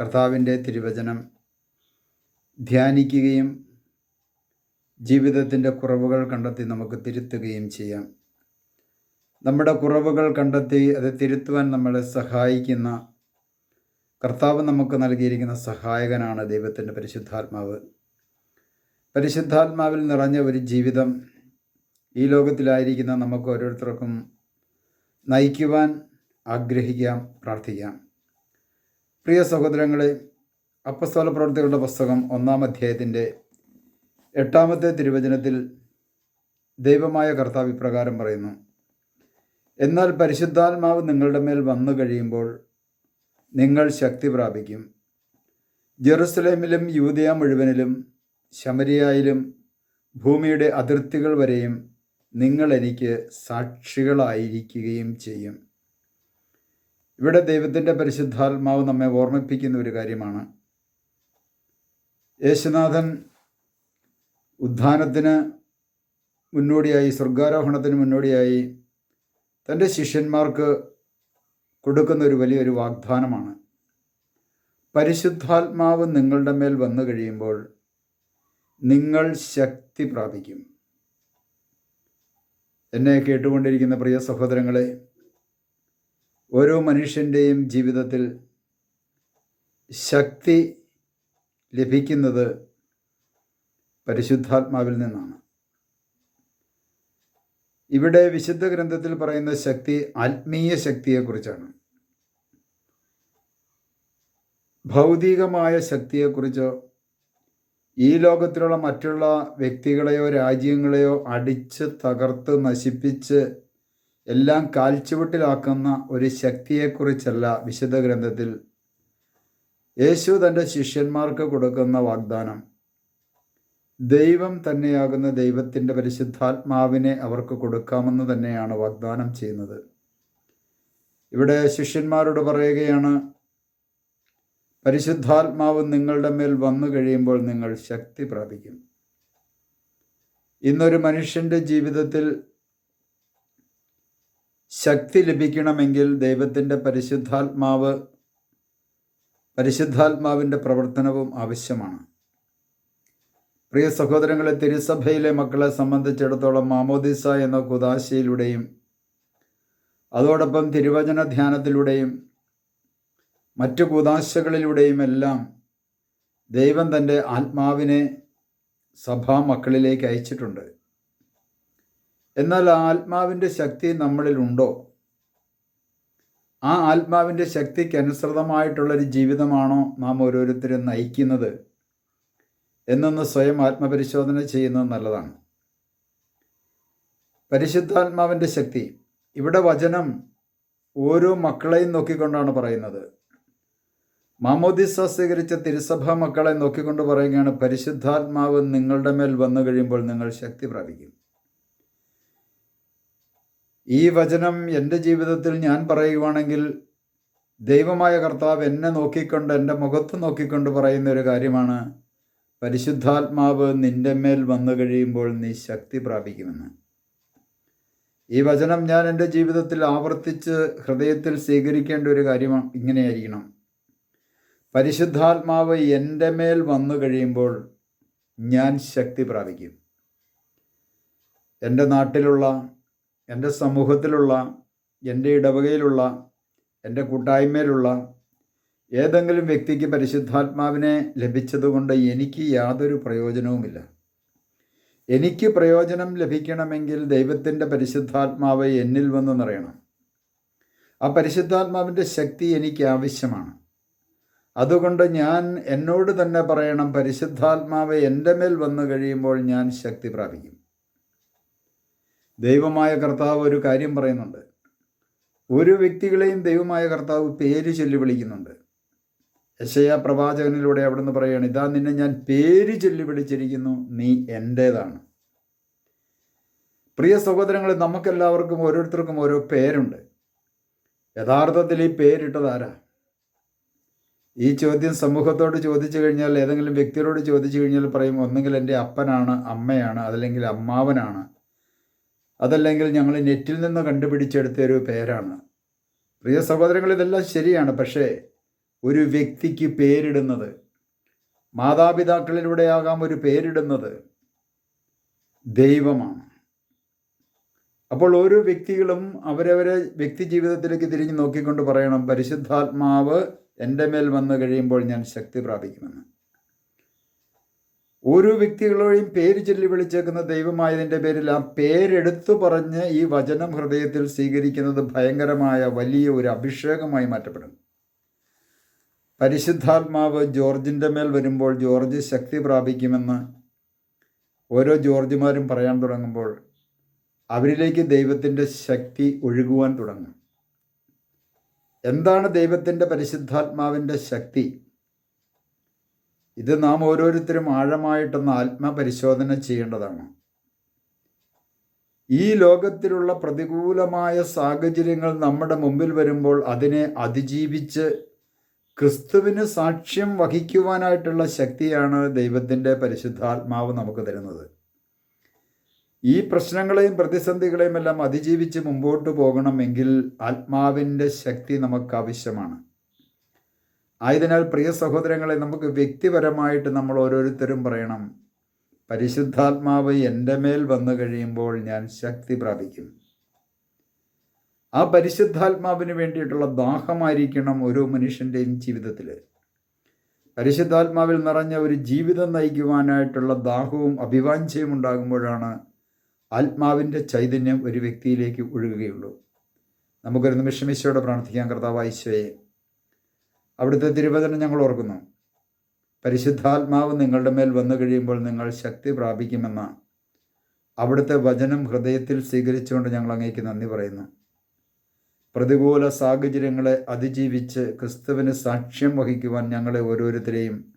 കർത്താവിന്റെ തിരുവചനം ധ്യാനിക്കുകയും ജീവിതത്തിന്റെ കുറവുകൾ കണ്ടെത്തി നമുക്ക് തിരുത്തുകയും ചെയ്യാം. നമ്മുടെ കുറവുകൾ കണ്ടെത്തി അത് തിരുത്തുവാൻ നമ്മളെ സഹായിക്കുന്ന കർത്താവ് നമുക്ക് നൽകിയിരിക്കുന്ന സഹായകനാണ് ദൈവത്തിന്റെ പരിശുദ്ധാത്മാവ്. പരിശുദ്ധാത്മാവിൽ നിറഞ്ഞ ഒരു ജീവിതം ഈ ലോകത്തിലായിരിക്കുന്ന നമുക്ക് ഓരോരുത്തർക്കും നയിക്കുവാൻ ആഗ്രഹിക്കാം പ്രാർത്ഥിക്കാം. പ്രിയ സഹോദരങ്ങളെ അപ്പസ്തോല പ്രവർത്തികളുടെ പുസ്തകം ഒന്നാം അധ്യായത്തിന്റെ എട്ടാമത്തെ തിരുവചനത്തിൽ ദൈവമായ കർത്താവ് ഇപ്രകാരം പറയുന്നു എന്നാൽ പരിശുദ്ധാത്മാവ് നിങ്ങളുടെ മേൽ വന്നു കഴിയുമ്പോൾ നിങ്ങൾ ശക്തി പ്രാപിക്കും. ജെറുസലേമിലും യൂതയ മുഴുവനിലും ശമരിയായിലും ഭൂമിയുടെ അതിർത്തികൾ വരെയും നിങ്ങൾ എനിക്ക് സാക്ഷികളായിരിക്കുകയും ചെയ്യും. ഇവിടെ ദൈവത്തിന്റെ പരിശുദ്ധാത്മാവ് നമ്മെ ഓർമ്മിപ്പിക്കുന്ന ഒരു കാര്യമാണ്. യേശുനാഥൻ ഉദ്ധാനത്തിന് മുന്നോടിയായി സ്വർഗാരോഹണത്തിന് മുന്നോടിയായി തന്റെ ശിഷ്യന്മാർക്ക് കൊടുക്കുന്ന ഒരു വലിയൊരു വാഗ്ദാനമാണ്. പരിശുദ്ധാത്മാവ് നിങ്ങളുടെ മേൽ വന്നു കഴിയുമ്പോൾ നിങ്ങൾ ശക്തി പ്രാപിക്കും. എന്നെ കേട്ടുകൊണ്ടിരിക്കുന്ന പ്രിയ സഹോദരങ്ങളെ ഓരോ മനുഷ്യന്റെയും ജീവിതത്തിൽ ശക്തി ലഭിക്കുന്നത് പരിശുദ്ധാത്മാവിൽ നിന്നാണ്. ഇവിടെ വിശുദ്ധ ഗ്രന്ഥത്തിൽ പറയുന്ന ശക്തി ആത്മീയ ശക്തിയെക്കുറിച്ചാണ്. ഭൗതികമായ ശക്തിയെക്കുറിച്ചോ ഈ ലോകത്തിലുള്ള മറ്റുള്ള വ്യക്തികളെയോ രാജ്യങ്ങളെയോ അടിച്ച് തകർത്ത് നശിപ്പിച്ച് എല്ലാം കാൽച്ചുവട്ടിലാക്കുന്ന ഒരു ശക്തിയെക്കുറിച്ചല്ല വിശുദ്ധ ഗ്രന്ഥത്തിൽ യേശു തന്റെ ശിഷ്യന്മാർക്ക് കൊടുക്കുന്ന വാഗ്ദാനം. ദൈവം തന്നെയാകുന്ന ദൈവത്തിന്റെ പരിശുദ്ധാത്മാവിനെ അവർക്ക് കൊടുക്കാമെന്ന് തന്നെയാണ് വാഗ്ദാനം ചെയ്യുന്നത്. ഇവിടെ ശിഷ്യന്മാരോട് പറയുകയാണ് പരിശുദ്ധാത്മാവ് നിങ്ങളുടെ മേൽ വന്നു കഴിയുമ്പോൾ നിങ്ങൾ ശക്തി പ്രാപിക്കും. ഇന്നൊരു മനുഷ്യന്റെ ജീവിതത്തിൽ ശക്തി ലഭിക്കണമെങ്കിൽ ദൈവത്തിന്റെ പരിശുദ്ധാത്മാവ് പരിശുദ്ധാത്മാവിന്റെ പ്രവർത്തനവും ആവശ്യമാണ്. പ്രിയ സഹോദരങ്ങളെ തിരുസഭയിലെ മക്കളെ സംബന്ധിച്ചിടത്തോളം മാമോദിസ എന്ന കുദാശയിലൂടെയും അതോടൊപ്പം തിരുവചന ധ്യാനത്തിലൂടെയും മറ്റു കുദാശകളിലൂടെയും എല്ലാം ദൈവം തന്റെ ആത്മാവിനെ സഭാ മക്കളിലേക്ക് അയച്ചിട്ടുണ്ട്. എന്നാൽ ആത്മാവിന്റെ ശക്തി നമ്മളിൽ ഉണ്ടോ? ആ ആത്മാവിന്റെ ശക്തിക്ക് അനുസൃതമായിട്ടുള്ളൊരു ജീവിതമാണോ നാം ഓരോരുത്തരും നയിക്കുന്നത്? എന്നൊന്ന് സ്വയം ആത്മപരിശോധന ചെയ്യുന്നത് നല്ലതാണ്. പരിശുദ്ധാത്മാവിന്റെ ശക്തി. ഇവിടെ വചനം ഓരോ മക്കളെയും നോക്കിക്കൊണ്ടാണ് പറയുന്നത്. മാമോദിസ സ്വീകരിച്ച തിരുസഭാ മക്കളെ നോക്കിക്കൊണ്ട് പറയുകയാണ് പരിശുദ്ധാത്മാവ് നിങ്ങളുടെ മേൽ വന്നു കഴിയുമ്പോൾ നിങ്ങൾ ശക്തി പ്രാപിക്കും. ഈ വചനം എന്റെ ജീവിതത്തിൽ ഞാൻ പറയുവാണെങ്കിൽ ദൈവമായ കർത്താവ് എന്നെ നോക്കിക്കൊണ്ട് എന്റെ മുഖത്ത് നോക്കിക്കൊണ്ട് പറയുന്ന ഒരു കാര്യമാണ്. പരിശുദ്ധാത്മാവ് നിന്റെ മേൽ വന്നു കഴിയുമ്പോൾ നീ ശക്തി പ്രാപിക്കുമെന്ന്. ഈ വചനം ഞാൻ എന്റെ ജീവിതത്തിൽ ആവർത്തിച്ച് ഹൃദയത്തിൽ സ്വീകരിക്കേണ്ട ഒരു കാര്യമാണ് ഇങ്ങനെയായിരിക്കണം. പരിശുദ്ധാത്മാവ് എന്റെ മേൽ വന്നു കഴിയുമ്പോൾ ഞാൻ ശക്തി പ്രാപിക്കും. എന്റെ നാട്ടിലുള്ള എന്റെ സമൂഹത്തിലുള്ള എന്റെ ഇടവകയിലുള്ള എന്റെ കൂട്ടായ്മയിലുള്ള ഏതെങ്കിലും വ്യക്തിക്ക് പരിശുദ്ധാത്മാവിനെ ലഭിച്ചതുകൊണ്ട് എനിക്ക് യാതൊരു പ്രയോജനവുമില്ല. എനിക്ക് പ്രയോജനം ലഭിക്കണമെങ്കിൽ ദൈവത്തിന്റെ പരിശുദ്ധാത്മാവ് എന്നിൽ വന്ന് നിറയണം. ആ പരിശുദ്ധാത്മാവിന്റെ ശക്തി എനിക്ക് ആവശ്യമാണ്. അതുകൊണ്ട് ഞാൻ എന്നോട് തന്നെ പറയണം പരിശുദ്ധാത്മാവ് എന്റെ മേൽ വന്നു കഴിയുമ്പോൾ ഞാൻ ശക്തി പ്രാപിക്കും. ദൈവമായ കർത്താവ് ഒരു കാര്യം പറയുന്നുണ്ട്. ഒരു വ്യക്തികളെയും ദൈവമായ കർത്താവ് പേര് ചൊല്ലി വിളിക്കുന്നുണ്ട്. യശയ പ്രവാചകനിലൂടെ അവിടുന്ന് പറയുകയാണ് ഇതാ നിന്നെ ഞാൻ പേര് ചൊല്ലി വിളിച്ചിരിക്കുന്നു നീ എന്റേതാണ് പ്രിയ സഹോദരങ്ങളെ നമുക്കെല്ലാവർക്കും ഓരോരുത്തർക്കും ഓരോ പേരുണ്ട്. യഥാർത്ഥത്തിൽ ഈ പേരിട്ടതാരാ ഈ ചോദ്യം സമൂഹത്തോട് ചോദിച്ചു കഴിഞ്ഞാൽ ഏതെങ്കിലും വ്യക്തിയോട് ചോദിച്ചു കഴിഞ്ഞാൽ പറയും ഒന്നെങ്കിൽ എന്റെ അപ്പനാണ് അമ്മയാണ് അതല്ലെങ്കിൽ അമ്മാവനാണ് അതല്ലെങ്കിൽ ഞങ്ങൾ നെറ്റിൽ നിന്ന് കണ്ടുപിടിച്ചെടുത്ത ഒരു പേരാണ്. പ്രിയ സഹോദരങ്ങൾ ഇതെല്ലാം ശരിയാണ്. പക്ഷേ ഒരു വ്യക്തിക്ക് പേരിടുന്നത് മാതാപിതാക്കളിലൂടെയാകാം ഒരു പേരിടുന്നത് ദൈവമാണ്. അപ്പോൾ ഓരോ വ്യക്തികളും അവരവരെ വ്യക്തി ജീവിതത്തിലേക്ക് തിരിഞ്ഞു നോക്കിക്കൊണ്ട് പറയണം പരിശുദ്ധാത്മാവ് എന്റെ മേൽ വന്നു കഴിയുമ്പോൾ ഞാൻ ശക്തി പ്രാപിക്കുമെന്ന്. ഓരോ വ്യക്തികളെയും പേര് ചൊല്ലി വിളിച്ചേക്കുന്ന ദൈവമായതിന്റെ പേരിൽ ആ പേരെടുത്തു പറഞ്ഞ് ഈ വചനം ഹൃദയത്തിൽ സ്വീകരിക്കുന്നത് ഭയങ്കരമായ വലിയ ഒരു അഭിഷേകമായി മാറ്റപ്പെടും പരിശുദ്ധാത്മാവ് ജോർജിന്റെ മേൽ വരുമ്പോൾ ജോർജ് ശക്തി പ്രാപിക്കുമെന്ന് ഓരോ ജോർജുമാരും പറയാൻ തുടങ്ങുമ്പോൾ അവരിലേക്ക് ദൈവത്തിന്റെ ശക്തി ഒഴുകുവാൻ തുടങ്ങും. എന്താണ് ദൈവത്തിന്റെ പരിശുദ്ധാത്മാവിന്റെ ശക്തി? ഇത് നാം ഓരോരുത്തരും ആഴമായിട്ടൊന്ന് ആത്മപരിശോധന ചെയ്യേണ്ടതാണ്. ഈ ലോകത്തിലുള്ള പ്രതികൂലമായ സാഹചര്യങ്ങൾ നമ്മുടെ മുമ്പിൽ വരുമ്പോൾ അതിനെ അതിജീവിച്ച് ക്രിസ്തുവിന് സാക്ഷ്യം വഹിക്കുവാനായിട്ടുള്ള ശക്തിയാണ് ദൈവത്തിന്റെ പരിശുദ്ധാത്മാവ് നമുക്ക് തരുന്നത്. ഈ പ്രശ്നങ്ങളെയും പ്രതിസന്ധികളെയും എല്ലാം അതിജീവിച്ച് മുമ്പോട്ട് പോകണമെങ്കിൽ ആത്മാവിന്റെ ശക്തി നമുക്ക് ആവശ്യമാണ്. ആയതിനാൽ പ്രിയ സഹോദരങ്ങളെ നമുക്ക് വ്യക്തിപരമായിട്ട് നമ്മൾ ഓരോരുത്തരും പറയണം പരിശുദ്ധാത്മാവ് എന്റെ മേൽ വന്നു കഴിയുമ്പോൾ ഞാൻ ശക്തി പ്രാപിക്കും. ആ പരിശുദ്ധാത്മാവിന് വേണ്ടിയിട്ടുള്ള ദാഹമായിരിക്കണം ഓരോ മനുഷ്യന്റെയും ജീവിതത്തിൽ പരിശുദ്ധാത്മാവിൽ നിറഞ്ഞ ഒരു ജീവിതം നയിക്കുവാനായിട്ടുള്ള ദാഹവും അഭിവാഞ്ചയും ഉണ്ടാകുമ്പോഴാണ് ആത്മാവിന്റെ ചൈതന്യം ഒരു വ്യക്തിയിലേക്ക് ഒഴുകുകയുള്ളൂ. നമുക്കൊരു നിമിഷമിശയോടെ പ്രാർത്ഥിക്കാം. കർത്താവ് ഈശോയെ അവിടുത്തെ തിരുവചനം ഞങ്ങൾ ഓർക്കുന്നു. പരിശുദ്ധാത്മാവ് നിങ്ങളുടെ മേൽ വന്നു കഴിയുമ്പോൾ നിങ്ങൾ ശക്തി പ്രാപിക്കുമെന്ന അവിടുത്തെ വചനം ഹൃദയത്തിൽ സ്വീകരിച്ചുകൊണ്ട് ഞങ്ങൾ അങ്ങേക്ക് നന്ദി പറയുന്നു. പ്രതികൂല സാഹചര്യങ്ങളെ അതിജീവിച്ച് ക്രിസ്തുവിന് സാക്ഷ്യം വഹിക്കുവാൻ ഞങ്ങളെ ഓരോരുത്തരെയും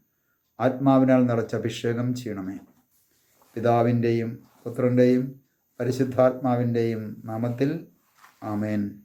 ആത്മാവിനാൽ നിറച്ച് അഭിഷേകം ചെയ്യണമേ. പിതാവിന്റെയും പുത്രന്റെയും പരിശുദ്ധാത്മാവിന്റെയും നാമത്തിൽ ആമേൻ.